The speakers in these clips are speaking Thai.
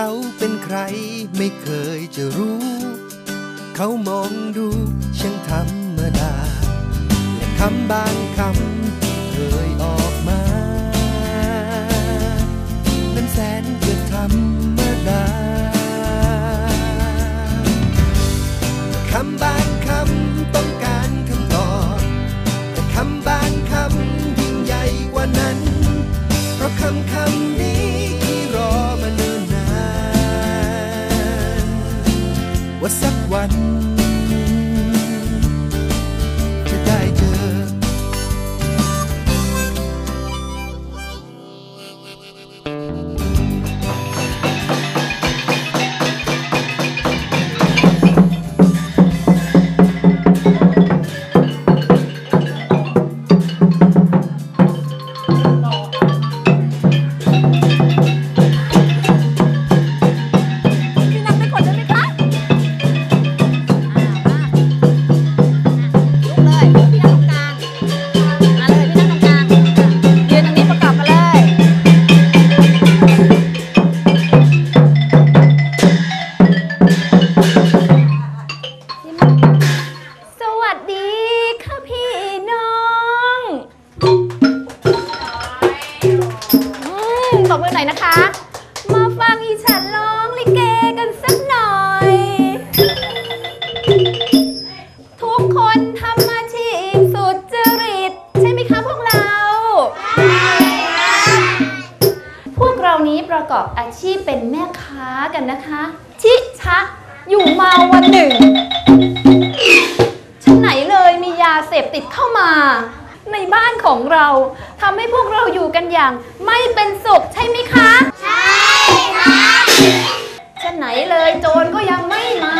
เขาเป็นใครไม่เคยจะรู้ เขามองดูช่างธรรมดา และคำบางคำที่เคยออก ว่าสักวัน เลยมียาเสพติดเข้ามา ในบ้านของเราทำให้พวกเราอยู่กันอย่าง ไม่เป็นสุขใช่ไหมคะ ใช่ค่ะชั้นไหนเลยโจรก็ยังไม่มา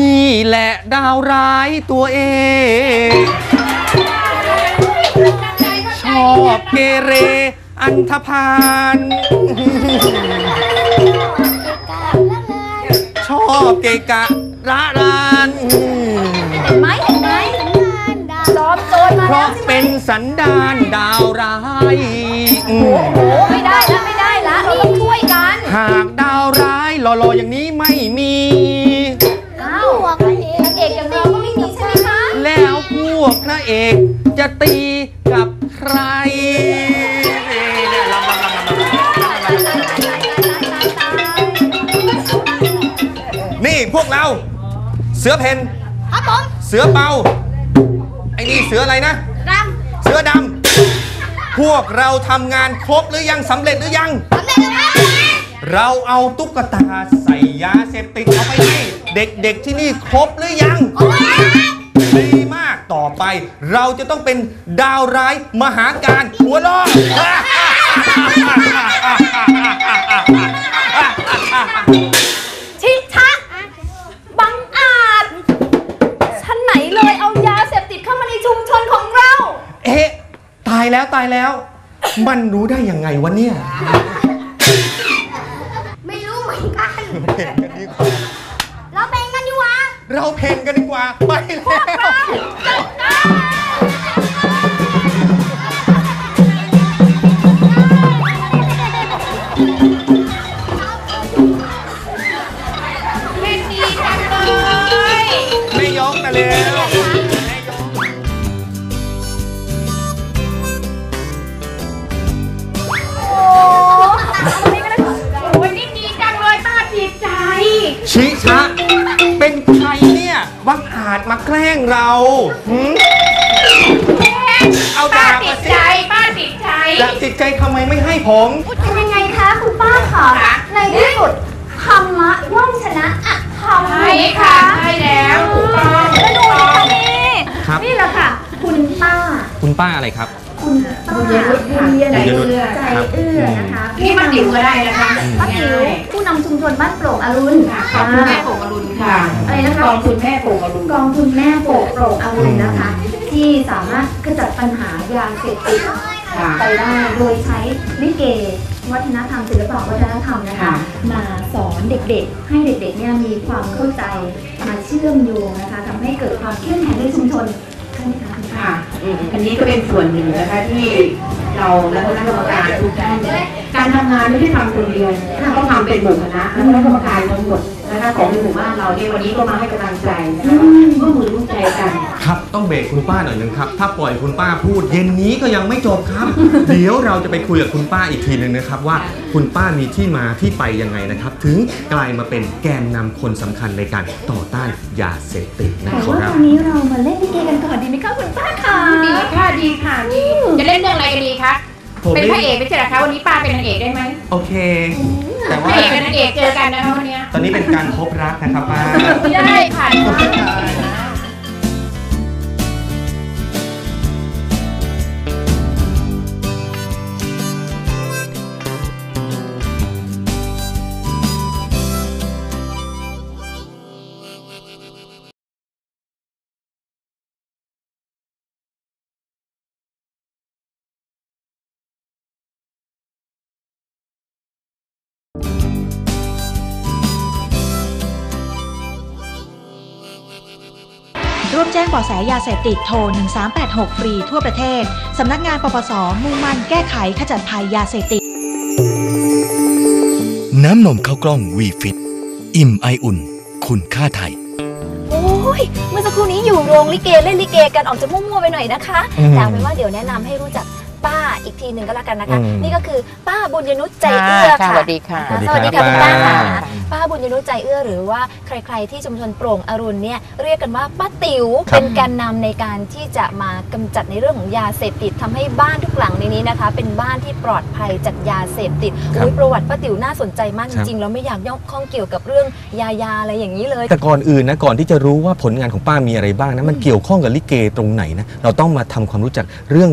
นี่แหละดาวร้ายตัวเอง ชอบเกเร อันธพาลชอบเกะกะระรานเห็นไหมเห็นไหมจอมโจรมาเพแล้วราะใช่ไหมเป็นสันดานดาวร้ายอืมโอ้ไม่ได้ละไม่ได้ละเราต้องช่วยกันหากดาวร้ายหล่อๆอย่างนี้ไม่มี อ้าวพระเอกนางเอกอย่างเราก็ไม่มีใช่ไหมคะแล้วพวกพระเอกจะตีกับใคร พวกเรา เสือเพนครับผมเสือเปาไอ้นี่เสืออะไรนะดเสือดำพวกเราทำงานครบหรือยังสำเร็จหรือยังำสำเร็จแล้วครับเราเอาตุ๊กตาใส่ยาเสพติดเอาไปให้เด็กๆที่นี่ครบหรือยังดีมากต่อไป เราจะต้องเป็นดาวร้ายมหาการหัวล้อายแล้วตายแล้ว มันรู้ได้ยังไงวะเนี่ย ไม่รู้เหมือนกันเพ่นกันดีกว่า เราเป็นกันดีวะเราเพ่นกันดีกว่าไปแล้วไม่ ค่ะคุณป้า คุณป้าอะไรครับ คุณป้าบุญยรุษบุญยรุษใจเอื้อนะคะนี่มาติ๋วก็ได้นะคะป้าติ๋วผู้นำชุมชนบ้านโปร่งอรุณขอบคุณแม่โป่งอรุณค่ะอะไรนะคะกองทุนแม่โป่งอรุณกองทุนแม่โปร่งโปร่งอรุณนะคะ ที่สามารถขจัดปัญหายาเสพติดค่ะไปได้โดยใช้ลิเกวัฒนธรรมศิลปะวัฒนธรรมนะคะค่ะมาสอนเด็กๆ ให้เด็กๆเนี่ยมีความเข้าใจมาเชื่อมโยงนะคะทำให้เกิดความเข้มแข็งในชุมชนใช่ ไหมคะคุณป้าค่ะอืมอันนี้ก็เป็นส่วนหนึ่งนะคะที่เราและคณะกรรมการทุกท่านการทำงานไม่ได้ทำคนเดียวต้องทำเป็นหมู่คณะและคณะกรรมการทั้งหมด นะคะของในหมู่บ้านเราเนี่ยวันนี้ก็มาให้กำลังใจนะคะร่วมมือร่วมใจกัน ครับต้องเบรกคุณป้าหน่อยหนึงครับ ถ้าปล่อยคุณป้าพูด เย็นนี้ก็ยังไม่จบครับ เดี๋ยวเราจะไปคุยกับคุณป้าอีกทีหนึ่งนะครับ ว่าคุณป้ามีที่มาที่ไปยังไงนะครับ ถึงกลายมาเป็นแกนนำคนสำคัญในการต่อต้านยาเสพติดนะแต่คว่ารับวันนี้เรามาเล่นลิเกกันก่อนดีไหมคะคุณป้าคะดีค่ะดีค่ะดีจะเล่นเรื่องอะไรกันดีคะผมเป็นพระเอกไม่ใช่เหรอคะวันนี้ป้าเป็นนางเอกได้ไหมโอเค แต่พว่าระเอกกับนางเอกเจอกันนะคะวันเนี้ยตอนนี้เป็นการพบรักนะครับป้าได้ค่ะร่ว มแจ้งเบาะแสยาเสพติดโทร 1386 ฟรีทั่วประเทศ สำนักงานปปส มุ่งมั่นแก้ไขขจัดภัยยาเสพติด น้ำนมข้าวกล้องวีฟิตอิ่มไออุ่น คุณค่าไทย โอ้ย เมื่อสักครู่นี้อยู่โรงลิเกเล่นลิเกกันออกจะมั่วๆไปหน่อยนะคะอืมแต่เอาเป็นว่าเดี๋ยวแนะนำให้รู้จัก ป้าอีกทีหนึ่งก็แล้วกันนะคะ อืมนี่ก็คือป้าบุญยนุชใจเอื้อค่ะสวัสดีค่ะ สวัสดีค่ะคุณป้าค่ะป้าป้าบุญยนุชใจเอื้อหรือว่าใครๆที่ชุมชนโปร่งอรุณเนี่ยเรียกกันว่าป้าติ๋วครับ เป็นแกนนำในการที่จะมากำจัดในเรื่องของยาเสพติดทำให้บ้านทุกหลังในนี้นะคะ เป็นบ้านที่ปลอดภัยจากยาเสพติดครับอุ๊ยประวัติป้าติ๋วน่าสนใจมากคจรับ ริงๆเราไม่อยากย่องข้องเกี่ยวกับเรื่องยายาอะไรอย่างนี้เลย แต่ก่อนอื่นนะก่อนที่จะรู้ว่าผลงานของป้ามีอะไรบ้างนะมันเกี่ยวข้องกับลิเกตรงไหนนะเราต้องมาทำความรู้จักเรื่อง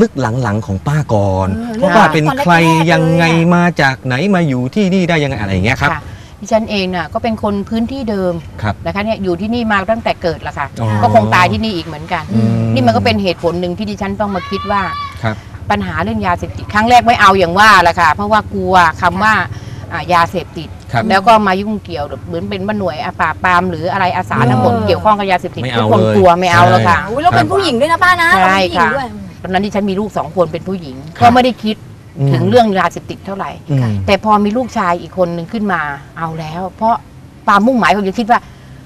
ลึกๆหลังๆของป้าก่อนเออว่าป้าเป็นตอนแรกๆใครยังไงเลยอะ มาจากไหนมาอยู่ที่นี่ได้ยังไงอะไรอย่างเงี้ยครับ ค่ะดิฉันเองน่ะก็เป็นคนพื้นที่เดิมครับนะคะเนี่ยอยู่ที่นี่มาตั้งแต่เกิดละค่ะ อ๋อก็คงตายที่นี่อีกเหมือนกัน อืม นี่มันก็เป็นเหตุผลหนึ่งที่ดิฉันต้องมาคิดว่าครับ ปัญหาเรื่องยาเสพติดครั้งแรกไม่เอาอย่างว่าแหละค่ะ เพราะว่ากลัวคำว่าอ่ายาเสพติด ครับ แล้วก็มายุ่งเกี่ยวเหมือนเป็นบ้านหน่วยอาปราบปรามหรืออะไรอาสาทั้งหมดเออ เกี่ยวข้องกับยาเสพติดไม่ทุเอากคนเลยกลัวไม่เอาแล้วค่ะอุ๊ยเราเป็นผู้หญิงด้วยนะป้านะใช่เราเป็นผู้หญิงค่ะ ด้วย ตอนนั้นที่ฉันมีลูกสองคนเป็นผู้หญิงครับก็ไม่ได้คิดอืมถึงเรื่องยาเสพติดเท่าไหร่ อืม แต่พอมีลูกชายอีกคนหนึ่งขึ้นมาเอาแล้ว เพราะความมุ่งหมายผมจะคิดว่า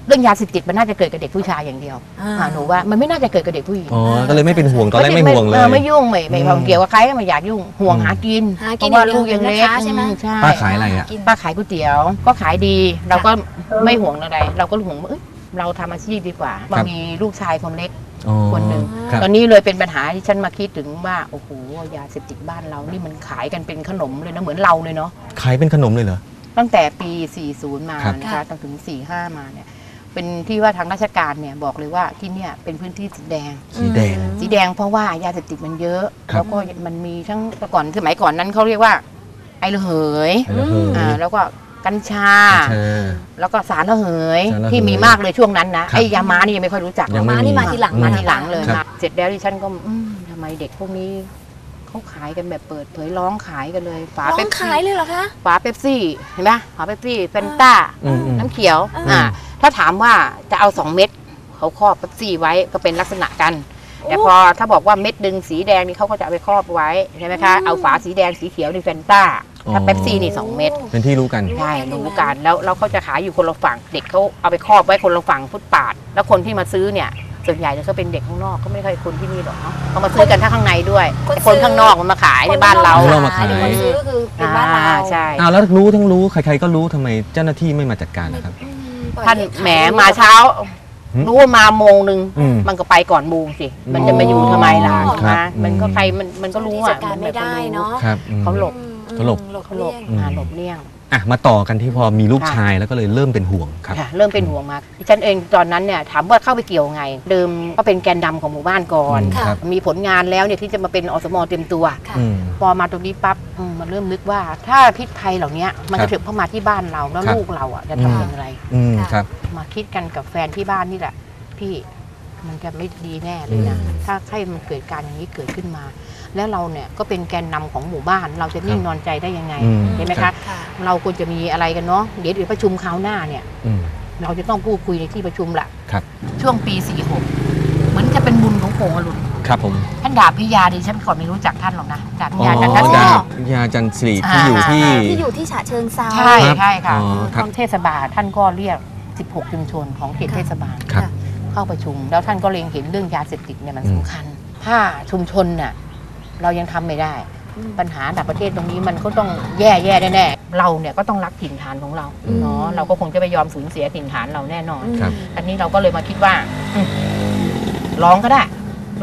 เรื่องยาเสพติดมันน่าจะเกิดกับเด็กผู้ชายอย่างเดียวอ่า อ่าหนูว่ามันไม่น่าจะเกิดกับเด็กผู้หญิงอ๋อ ก็เลยไม่เป็นห่วง ตอนแรกไม่ห่วงเลอย อไม่ยุ่งไม่ไม่อืมความเกี่ยวกับใครก็ไม่อยากยุ่งห่วงอืมหากินหากินเพราะว่าลูกยังเล็กอย่างเดียวนะคะใช่ไหม อืใช่ ป้าขายอะไรอะ กิน ป้าขายก๋วยเตี๋ยวก็ขายดี เราก็ไม่ห่วงอะไร เราก็ห่วงว่าเอ้ย เราทำอาชีพดีกว่าครับมีลูกชายคนเล็กอ๋อคนหนึ่งครับ ตอนนี้เลยเป็นปัญหาที่ฉันมาคิดถึงว่าโอ้โหยาเสพติดบ้านเรานี่มันขายกันเป็นขนมเลยนะเหมือนเราเลยเนาะ ขายเป็นขนมเลยเหรอ ตั้งแต่ปี 40 มาครับ นะคะจนถึง 45 มาเนี่ย เป็นที่ว่าทางราชการเนี่ยบอกเลยว่าที่เนี่ยเป็นพื้นที่สีแดง สีแดง สีแดงเพราะว่ายาเสพติดมันเยอะ ครับ แล้วก็มันมีทั้งแต่ก่อนสมัยก่อนนั้นเขาเรียกว่า ไอระเหยไอ้ระเหยอ่าแล้วก็ กัญชากัญชาแล้วก็สารระเหยสารระเหยที่มีมากเลยช่วงนั้นนะครับไอยาม้านี่ยังไม่ค่อยรู้จักยังไม่มานี่มาทีหลังอืม มาทีหลังเลยครับ มาเสร็จแล้วดิฉันก็อืมทำไมเด็กพวกนี้เขาขายกันแบบเปิดเผยร้องขายกันเลย ฝาร้อเป๊งปขาซี่ยเลยเหรอคะ ฝาเป๊ปซี่เห็นไหมฝาเป๊ปซี่เฟนต้า อืมอืม น้ำเขียวอืมอ่าถ้าถามว่าจะเอาสองเม็ดเขาครอบเป๊ปซี่ไว้ก็เป็นลักษณะกัน แต่พอถ้าบอกว่าเม็ดดึงสีแดงนี่เขาก็จะเอาไปครอบไว้ใช่ไหมคะ เอาฝาสีแดงสีเขียวนี่เฟนต้า ถ้าเป๊ปซี่นี่สองเม็ดเป็นที่รู้กัน ใช่รู้กันแล้วแล้วเขาจะขายอยู่คนละฝั่ง เด็กเขาเอาไปครอบไว้คนละฝั่งฟุตปาด แล้วคนที่มาซื้อเนี่ยส่วนใหญ่จะก็เป็นเด็กข้างนอกก็ไม่ค่อยคนที่นี่หรอกเนาะเขามาซื้อกันทั้งข้างในด้วยคนแต่คนซื้อข้างนอกมันมาขายในบ้านเราข้งนอกมาขายคนซื้อก็คือเป็นบ้านเราอ่ใช่อ้าวแล้วรู้ทั้งรู้ใครๆก็รู้ทำไมเจ้าหน้าที่ไม่มาจัดการนะครับอืมปล่อยท่านให้ขยแหมมาเช้าหืมรู้ว่ามาโมงหนึ่งอืมมันก็ไปก่อนโมงสิ มันจะมาอยู่ทำไมล่ะอ๋อครับนะมันก็อืมใครมันมันก็รู้ที่อะจัดการไม่ได้เนาะครับอืมเขาหลบ เขาหลบอืมเขาหลบเลี่ยงอ่าหลบเลี่ยง อะมาต่อกันที่พอมีลูกค่ะชายแล้วก็เลยเริ่มเป็นห่วงครับ ค่ะเริ่มเป็นห่วงมากดิฉันเองตอนนั้นเนี่ยถามว่าเข้าไปเกี่ยวไง เดิมก็เป็นแกนดำของหมู่บ้านก่อน อืมครับ มีผลงานแล้วเนี่ยที่จะมาเป็นอสมเต็มตัว ค่ะ อืม พอมาตรงนี้ปั๊บอืมมันเริ่มนึกว่า ถ้าพิษภัยเหล่านี้มันครัจะบถึงเข้ามาที่บ้านเราแล้วครับ ลูกเราอะจะอืมทำอย่างไร อืมค่ะครับ มาคิดกันกับแฟนที่บ้านนี่แหละ พี่มันจะไม่ดีแน่เลยนะ อืม ถ้าให้มันเกิดการอย่างนี้เกิดขึ้นมา แล้วเราเนี่ยก็เป็นแกนนำของหมู่บ้าน เราจะนิ่งนอนใจได้ยังไงอืมเห็นไหมครัคะบค่ะเราควรจะมีอะไรกันเนาะเดี๋ยวเดี๋ยวประชุมคราวหน้าเนี่ยอืมเราจะต้องพูดคุยในที่ประชุมละครับ ช่วงปี 46 เหมือนจะเป็นบุญของโป่งอรุณครับผมท่านดาบพิยาดิฉันก่อนไม่รู้จักท่านหรอกนะดาบพิอ๋อยาจันทดาศิริบยาจันทร์สิริที่อยู่ที่ที่อยู่ที่ฉะเชิงเซาใช่ครับใช่ค่ะอ๋อครับเทศบาลท่านก็เรียก 16 ชุมชนของเขตเทศบาลครับเข้าประชุม แล้วท่านก็เล็งเห็นเรื่องยาเสพติดเนี่ยมันสำคัญ ถ้าชุมชนน่ะ เรายังทำไม่ได้ ปัญหาดับประเทศตรงนี้มันก็ต้องแย่แย่แน่ๆเราเนี่ยก็ต้องรักถิ่นฐานของเราอืมเนาะเราก็คงจะไม่ยอมสูญเสียถิ่นฐานเราแน่นอนครับอันนี้เราก็เลยมาคิดว่าอืมร้องก็ได้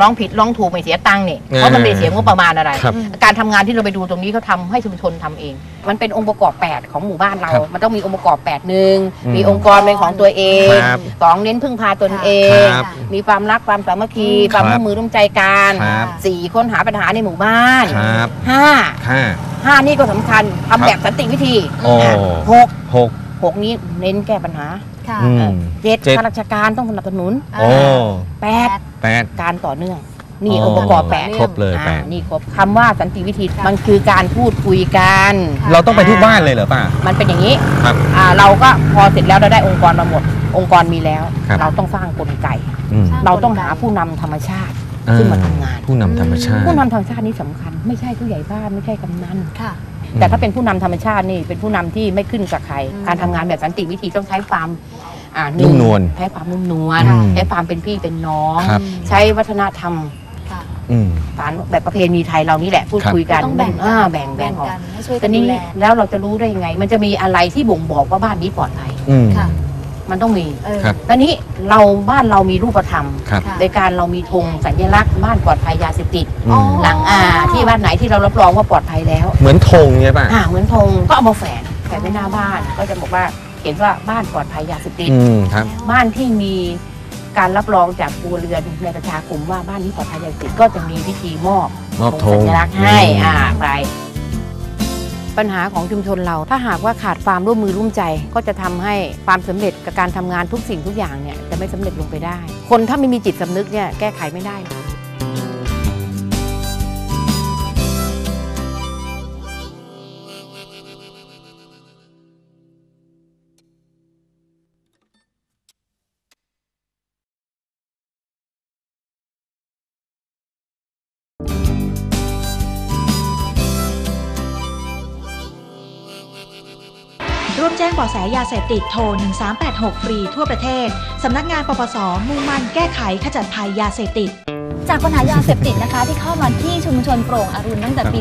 ร้องผิดร้องถูกไม่เสียตังค์นี่เพราะมันไม่ได้เสียงบประมาณอะไร ครับการทำงานที่เราไปดูตรงนี้เขาทำให้ชุมชนทำเอง มันเป็นองค์ประกอบ 8 ของหมู่บ้านเรา ครับมันต้องมีองค์ประกอบ8หนึ่งอืมมีองค์กรเป็นของตัวเองครับสองเน้นพึ่งพาตนเอง ครับมีความรักความสามัคคีครับความร่วมมือร่วมใจกันครับสี่ค้นหาปัญหาในหมู่บ้านครับ ห้าห้า ห้านี่ก็สำคัญทำแบบสันติวิธีโอ้หกหกหกนี้เน้นแก้ปัญหา ค่ะอืม เจ็ดเจ็ด ข้าราชการต้องสนับสนุนโอ้แปดแปด การต่อเนื่อง นี่อ๋อองค์ประกอบแปดครบเลยแปอ่าดนี่ครบคำว่าสันติวิธีมันคือการพูดคุยกัน เราต้องไปทุกบ้านเลยเหรอป้า มันเป็นอย่างนี้ครับ อ่าเราก็พอเสร็จแล้วเราได้องค์กรมาหมด องค์กรมีแล้ว ครับ เราต้องสร้างกลไก อืมเราต้องหาผู้นำธรรมชาติขึ้นมาทำงาน ผู้นำธรรมชาติ ผู้นำธรรมชาตินี่สำคัญ ไม่ใช่ผู้ใหญ่บ้านไม่ใช่กำนัน ค่ะ แต่ถ้าเป็นผู้นำธรรมชาตินี่เป็นผู้นำที่ไม่ขึ้นกับใครอืมการทำงานแบบสันติวิธีต้องใช้ความอ่าหนุ่มนวลใช้ความนุ่มนวลอืมใช้ความเป็นพี่เป็นน้องครับใช้วัฒนธรรมค่ะอืมสารแบบประเพณีไทยเรานี่แหละพูดครับคุยกันต้องแบ่งอ่าแบ่งแบ่แบ่งงออกกันให้ช่วยตกัอนนดูนี้แลแล้วเราจะรู้ได้ยังไง มันจะมีอะไรที่บ่งบอกว่าบ้านนี้ปลอดภัยอื มค่ะมันต้องมีเออครับ ตอนนี้เราบ้านเรามีรูปธรรม ครับ ค่ะในการเรามีธงสัญลักษณ์บ้านปลอดภัยยาเสพติด อืมหลังอ่าที่บ้านไหนที่เรารับรองว่าปลอดภัยแล้วเหมือนธงใช่ป่ะอ่าเหมือนธงก็เอามาแฝงแฝงไว้หน้าบ้านก็จะบอกว่าเขียนว่าบ้านปลอดภัยยาเสพติด อืมครับ บ้านที่มีการรับรองจากครัวเรือนในประชาคมว่าบ้านนี้ปลอดภัยยาเสพติดก็จะมีพิธีมอบมอบธงสัญลักษณ์ให้อ่าไป ปัญหาของชุมชนเรา ถ้าหากว่าขาดความร่วมมือร่วมใจ ก็จะทำให้ความสำเร็จกับการทำงานทุกสิ่งทุกอย่างเนี่ยจะไม่สำเร็จลงไปได้ คนถ้าไม่มีจิตสำนึกเนี่ยแก้ไขไม่ได้ ร่วมแจ้งเบาะแสยาเสพติดโทร 1386 ฟรีทั่วประเทศ สำนักงานปปส มุ่งมั่นแก้ไขขจัดภัยยาเสพติด จากปัญหายาเสพติดนะคะ ที่เข้ามาที่ชุมชนโปร่งอรุณตั้งแต่ปี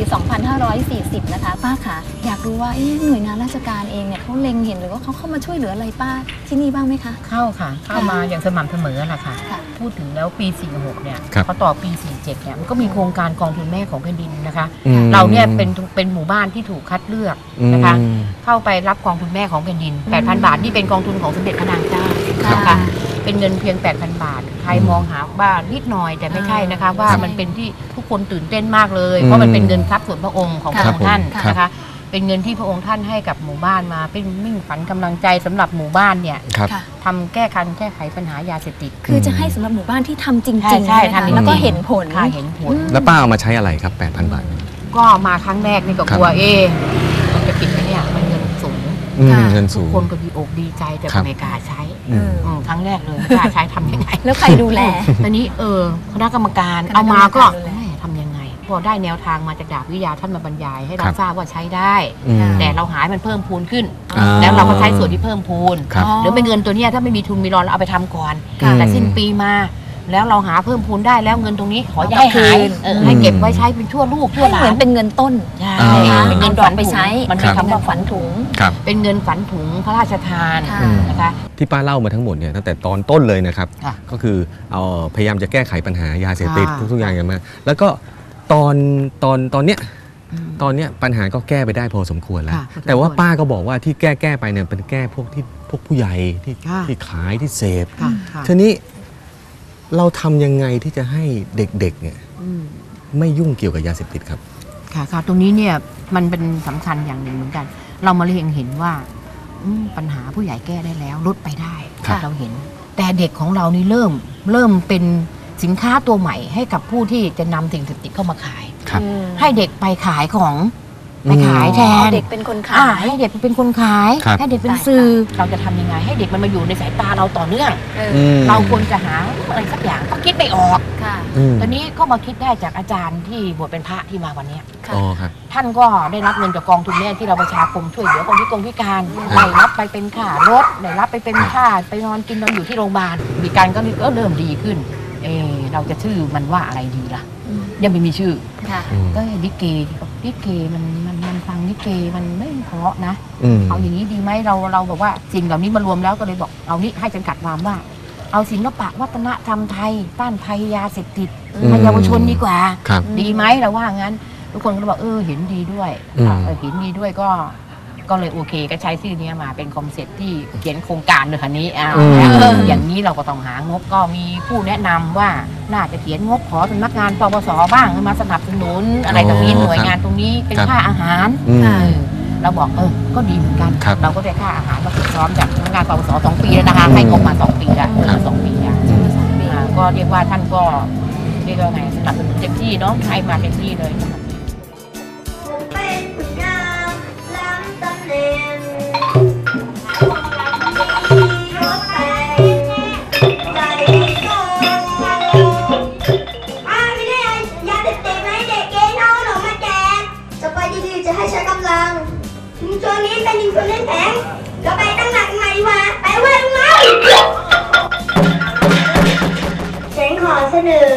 2540 นะคะ ป้าคะอยากรู้ว่าเอ๊ะหน่วยงานราชการเองเนี่ยเขาเล็งเห็นหรือว่าเขาเข้ามาช่วยเหลืออะไรป้าที่นี่บ้างไหมคะ เข้าค่ะ เข้ามาอย่างสม่ำเสมอแหละค่ะ ค่ะ พูดถึงแล้วปี 46 เนี่ยครับ พอต่อปี 47 เนี่ยมันก็มีโครงการกองทุนแม่ของแผ่นดินนะคะ อืมเราเนี่ยเป็นเป็นหมู่บ้านที่ถูกคัดเลือกนะคะ อืม เข้าไปรับกองทุนแม่ของแผ่นดิน 8,000 บาทนี่เป็นกองทุนของสมเด็จพระนางเจ้าค่ะนะคะ เป็นเงินเพียง 8,000 บาท ใครอืมมองหาบ้านนิดหน่อยแต่ไม่ใช่นะคะ ว่าครับมันเป็นที่ทุกคนตื่นเต้นมากเลยอืมเพราะมันเป็นเงินทรัพย์ส่วนพระองค์ของพระครัอบงค์ท่านผมครับนะคะเป็นเงินที่พระองค์ท่านให้กับหมู่บ้านมา เป็นมิ่งฝันกำลังใจสำหรับหมู่บ้านเนี่ยครับค่ะทำแก้คันแก้ไขปัญหายาเสพติดคือจะให้สำหรับหมู่บ้านที่ทำจริงใช่ๆใช่ไหมคะทำจริงๆแล้วก็เห็นผลค่ะเห็นผลอืมแล้วป้าเอามาใช้อะไรครับ 8,000 บาท ก็มาครั้งแรกนี่ก็ครับกลัวเอ๊ อืมค่ะ เงินทุสูกง คนก็ดีอกดีใจแต่ครับ ไม่กล้าใช้อืม อืมครั้งแรกเลยไม่กล้าใช้ทำยังไง แล้วใครดูแล ตอนนี้เออคณะกรรมการคณะกรรมการเอามาก็ดูแล แม่ทำยังไง พอได้แนวทางมาจากดาบวิทยาท่านมาบรรยาย ให้ครัเราบทราบว่าใช้ได้ อืม แต่เราหายมันเพิ่มพูนขึ้น อ่า แล้วเราก็ใช้ส่วนที่เพิ่มพูน ครับ หรือเป็นเงินตัวเนี้ยถ้าไม่มีทุนมีรอนเราเอาไปทำก่อนค่ะแต่สิ้นปีมา แล้วเราหาเพิ่มพูนได้แล้วเงินตรงนี้ขออย่าเอาให้หายคืน เออให้เก็บไว้ใช้เป็นชั่วลูกชั่วให้หลาเหมือนนเป็นเงินต้น ใช่ อ่าเป็นเงินเอาฝันไปถุงใช้ มันมีคำว่าฝันถุง ครับ เป็นเงินฝันถุงพระราชทานค่ะอืม นะคะ ที่ป้าเล่ามาทั้งหมดเนี่ยตั้งแต่ตอนต้นเลยนะครับ ค่ะก็คือเอาพยายามจะแก้ไขปัญหายาเสพติดค่ะทุกๆอย่างอย่างมากแล้วก็ตอนตอนตอนเนี้ยตอนเนี้ยปัญหาก็แก้ไปได้พอสมควรแล้ว ค่ะพอสมควรแต่ว่าป้าก็บอกว่าที่แก้แก้ไปเนี่ยเป็นแก้พวกที่พวกผู้ใหญ่ที่ค่ะ ที่ขายที่เสพค่ะค่ะทีนี้เราทำยังไงที่จะให้เด็กๆเนี่ยอืม ไม่ยุ่งเกี่ยวกับยาเสพติดครับ ค่ะค่ะตรงนี้เนี่ยมันเป็นสำคัญอย่างหนึ่งเหมือนกัน เรามาเรียงเห็นว่าอืมปัญหาผู้ใหญ่แก้ได้แล้วลดไปได้ครับเราเห็น แต่เด็กของเรานี่เริ่มเริ่มเป็นสินค้าตัวใหม่ให้กับผู้ที่จะนำสิ่งเสพติดเข้ามาขายครับให้เด็กไปขายของ ไปขายแทเอานเด็กเป็นคนขาอ่ายให้เด็กเป็นคนขาย ครับ ให้เด็กเป็นสื่อ เราจะทำยังไง ให้เด็กมันมาอยู่ในสายตาเราต่อเนื่อง เอออืมเราควรจะหาอะไรสักอย่างก็คิดไม่ออก ค่ะอืมตอนนี้ก็มาคิดได้จากอาจารย์ที่บวชเป็นพระที่มาวันเนี้ยค่ะ อ๋อครับ ท่านก็ได้รับเงินจากกองทุนเนี่ยที่เราประชาคมช่วยเหลือคนพิกลพิการครับ ได้รับไปเป็นค่ารถได้รับไปเป็นค่าไปนอนกินนอนอยู่ที่โรงพยาบาลมีการก็ก็เริ่มดีขึ้น เออเราจะชื่อมันว่าอะไรดีล่ะอืมยังไม่มีชื่อค่ะ อืมก็ลิเกลิเกมันมันมันฟังลิเกมันไม่เพราะนะ อืมเอาอย่างนี้ดีไหมเราเราบอกว่าสิ่งเหล่านี้มารวมแล้วก็เลยบอกเอานี้ให้จำกัดความว่า เอาศิลปะวัฒนธรรมไทยต้านภัยยาเสพติดอืม ให้เยาวชนดีกว่า ครับดีไหมเราว่างั้น ทุกคนก็เลยบอกเออเห็นดีด้วยอืม เออเห็นดีด้วยก็ ก็เลยโอเค ก็ใช้ชื่อนี้มาเป็นคอนเซ็ปต์ที่เขียนโครงการเลยคันนี้อ้าวอืม เอออย่างนี้เราก็ต้องหางบก็มีผู้แนะนำว่าน่าจะเขียนงบขอสำนักงานปปสบ้างมาสนับสนุนอะไรตรงนี้หน่วยงานตรงนี้เป็นค่าอาหาร อืม เออเราบอกเออ ก็ดีเหมือนกัน ครับเราก็ได้ค่าอาหารมาฝึกซ้อมจากพนักงานปปสสองปีแล้วนะคะให้งบมาสองปีแล้วครับ สองปีแล้วอ่าก็เรียกว่าท่านก็เรียกว่าไงสนับสนุนเต็มที่เนาะให้มาเต็มที่เลยเป็น งเราไปตั้งหลักใหม่ดีกว่า ไปเว้ยมึงเลยฉันขอเสนอ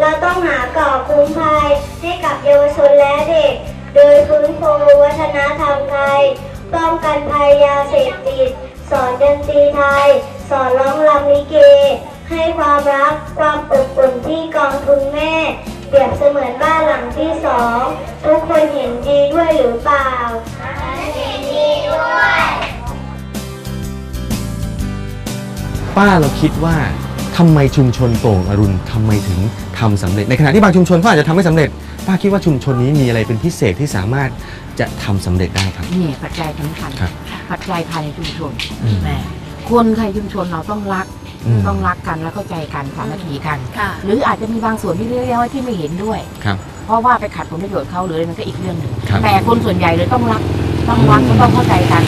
เราต้องหาเก่อคุ้มภัยให้กับเยาวชนและเด็ก โดยฟื้นฟูวัฒนธรรมไทย ป้องกันภัยยาเสพติด สอนดนตรีไทย สอนร้องรำลิเก ให้ความรักความอบอุ่นที่กองทุนแม่ เปรียบเสมือนบ้านหลังที่สอง ทุกคนเห็นดีด้วยหรือเปล่า ป้าเราคิดว่าทำไมชุมชนโป่งอรุณทำไมถึงทำสำเร็จ ในขณะที่บางชุมชนเขาอาจจะทำไม่สำเร็จ ป้าคิดว่าชุมชนนี้มีอะไรเป็นพิเศษที่สามารถจะทำสำเร็จได้ครับ นี่ปัจจัยสำคัญครับปัจจัยภายในชุมชนอืมแหม่คนใครชุมชนเราต้องรักอืม ต้องรักกันแล้วเข้าใจกันสามัคคีกัน ค่ะ หรืออาจจะมีบางส่วนที่เรียกว่าที่ไม่เห็นด้วย ครับ เพราะว่าไปขัดผลประโยชน์เขาหรืออะไรมันก็อีกเรื่องหนึ่งครับ แต่คนส่วนใหญ่เลยต้องรัก ต้องรักก็ต้องเข้าใจกัน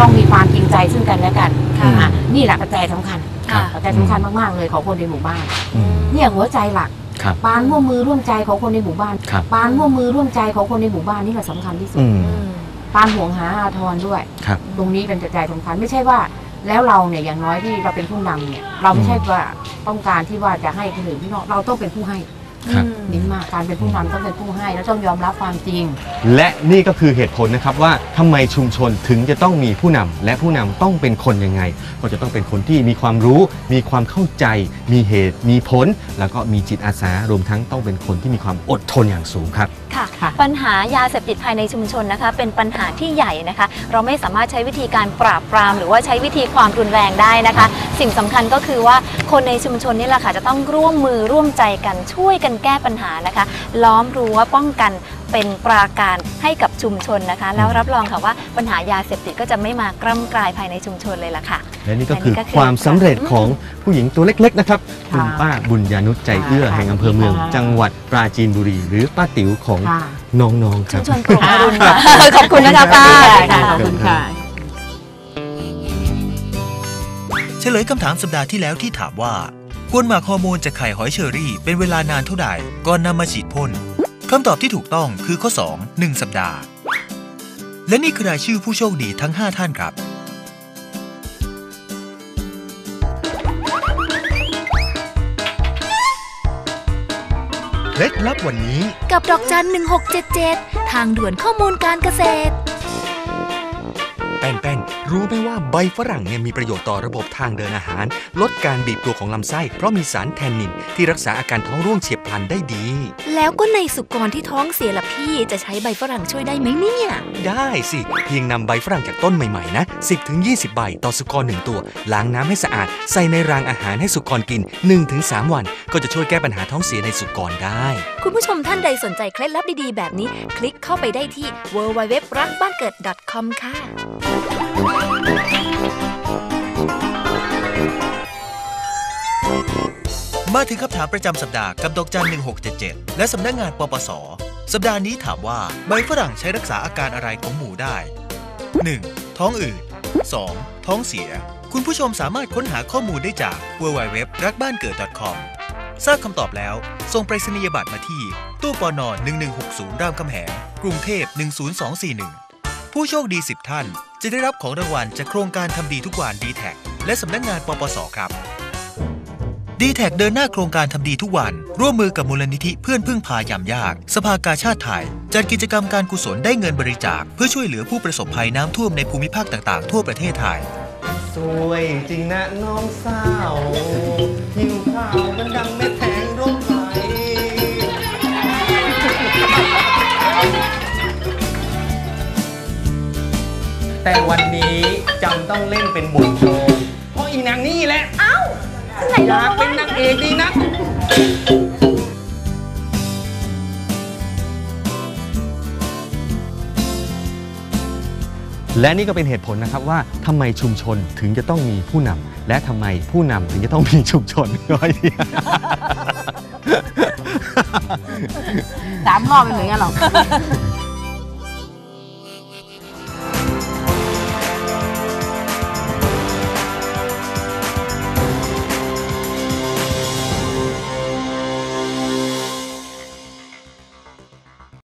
ต้องมีความจริงใจซึ่งกันและกันค่ะอะนี่แหละปัจจัยสำคัญค่ะ ปัจจัยสำคัญมากๆเลยของคนในหมู่บ้าน อืม เนี่ยหัวใจหลักครับปานร่วมมือร่วมใจของคนในหมู่บ้านครับปานร่วมมือร่วมใจของคนในหมู่บ้านนี่แหละสำคัญที่สุดอืมอืมปานห่วงหาอาทรด้วย ครับ ตรงนี้เป็นปัจจัยสำคัญไม่ใช่ว่า แล้วเราเนี่ยอย่างน้อยที่เราเป็นผู้นำเนี่ย เราไม่ใช่ว่าต้องการที่ว่าจะให้คนอื่นพี่น้องเราต้องเป็นผู้ให้ ครับนิ้นมากการเป็นผู้นำต้องเป็นผู้ให้แล้วต้องยอมรับความจริง และนี่ก็คือเหตุผลนะครับว่าทำไมชุมชนถึงจะต้องมีผู้นำและผู้นำต้องเป็นคนยังไง ก็จะต้องเป็นคนที่มีความรู้ มีความเข้าใจ มีเหตุ มีผล แล้วก็มีจิตอาสารวมทั้งต้องเป็นคนที่มีความอดทนอย่างสูงครับ ค่ะ ค่ะ ปัญหายาเสพติดภายในชุมชนนะคะ เป็นปัญหาที่ใหญ่นะคะ เราไม่สามารถใช้วิธีการปราบปราม หรือว่าใช้วิธีความรุนแรงได้นะคะ สิ่งสำคัญก็คือว่าคนในชุมชนนี่แหละค่ะจะต้องร่วมมือร่วมใจกันช่วยกันแก้ปัญหานะคะ ล้อมรั้วป้องกันเป็นปราการให้กับชุมชนนะคะ แล้วรับรองค่ะว่าปัญหายาเสพติดก็จะไม่มากร่ำกลายภายในชุมชนเลยล่ะค่ะ และนี่ก็คือและนี่ก็คือความสำเร็จของผู้หญิงตัวเล็กๆนะครับค่ะคุณป้าบุญญานุชใจเอื้อค่ะแห่งอำเภอเมืองค่ะจังหวัดปราจีนบุรี หรือป้าติ๋วของค่ะน้องๆคชุรัมบชนโปร่งอรุณค่ะขอบคุณนะคะป้าค่ะขอบคุณค่ะเฉลยคำถามสัปดาห์ที่แล้วที่ถามว่า ควรหมักฮอร์โมนจากไข่หอยเชอรี่ เป็นเวลานานเท่าใดก่อนนำมาฉีดพ่นคำตอบที่ถูกต้องคือข้อ 2 1 สัปดาห์ และนี่คือรายชื่อผู้โชคดีทั้ง 5 ท่านครับเคล็ดลับวันนี้ กับดอกจัน 1677 ทางด่วนข้อมูลการเกษตรแป้งแป้งรู้ไหมว่าใบฝรั่งเนี่ยมีประโยชน์ต่อระบบทางเดินอาหาร ลดการบีบตัวของลำไส้ เพราะมีสารแทนนิน ที่รักษาอาการท้องร่วงเฉียบพลันได้ดี แล้วก็ในสุกรที่ท้องเสียล่ะพี่จะใช้ใบฝรั่งช่วยได้ไหมเนี่ย ได้สิเพียงนำใบฝรั่งจากต้นใหม่ๆนะ 10-20 ใบต่อสุกรหนึ่งตัว ล้างน้ำให้สะอาด ใส่ในรางอาหารให้สุกรกิน 1-3 วัน ก็จะช่วยแก้ปัญหาท้องเสียในสุกรได้ คุณผู้ชมท่านใดสนใจเคล็ดลับดีๆ แบบนี้ คลิกเข้าไปได้ที่ www รักบ้านเกิด .com ค่ะ มาถึงคำถามประจำสัปดาห์กับดอกจัน 1677 และสำนักงานปปส สัปดาห์นี้ถามว่าใบฝรั่งใช้รักษาอาการอะไรของหมูได้ 1. ท้องอืด 2. ท้องเสีย คุณผู้ชมสามารถค้นหาข้อมูลได้จาก www รักบ้านเกิด .com ทราบคำตอบแล้ว ส่งไปรษณียบัตรมาที่ ตู้ปอนอน1160 รามคำแหง กรุงเทพ 10241 ผู้โชคดี 10 ท่าน จะได้รับของรางวัลจากโครงการทำดีทุกวันดีแท็และสำนักงานปปสครับดีแท็เดินหน้าโครงการทำดีทุกวัน ร่วมมือกับมูลนิธิเพื่อนพึ่งพายามยาก สภากาชาติไทย จัดกิจกรรมการกุศลได้เงินบริจาค เพื่อช่วยเหลือผู้ประสบภัยน้ำท่วมในภูมิภาคต่างๆ ทั่วประเทศไทย สวยจริงนะน้องสาวหิวข้าวมันดัง แต่วันนี้จำต้องเล่นเป็นบทโชว์เพราะอีนางนี่แหละเอ้าที่ไหนอยากเราเป็นนางเอกดีนะและนี่ก็เป็นเหตุผลนะครับว่าทำไมชุมชนถึงจะต้องมีผู้นำและทำไมผู้นำถึงจะต้องมีชุมชนก็ดีสามรอบเป็นเหมือนกันหรอ